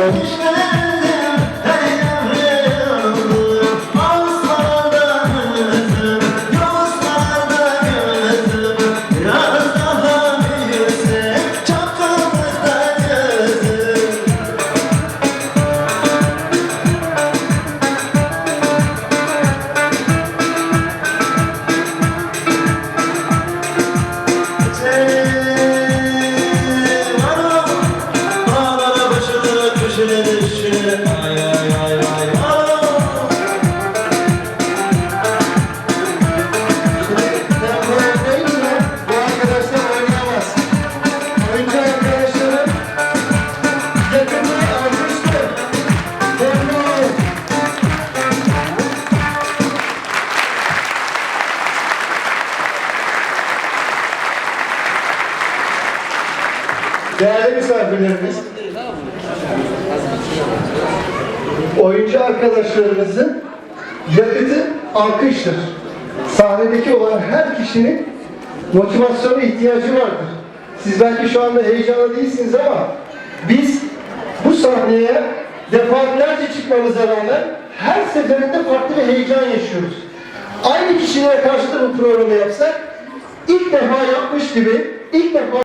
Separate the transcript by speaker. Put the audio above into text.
Speaker 1: Thank you. düşüre düşüre ay ay ay ay Değerli misafirlerimiz, oyuncu arkadaşlarımızın yakıtı alkıştır. Sahnedeki olan her kişinin motivasyona ihtiyacı vardır. Siz belki şu anda heyecanlı değilsiniz ama biz bu sahneye defalarca çıkmamıza rağmen her seferinde farklı bir heyecan yaşıyoruz. Aynı kişilere karşı da bu programı yapsak ilk defa yapmış gibi ilk defa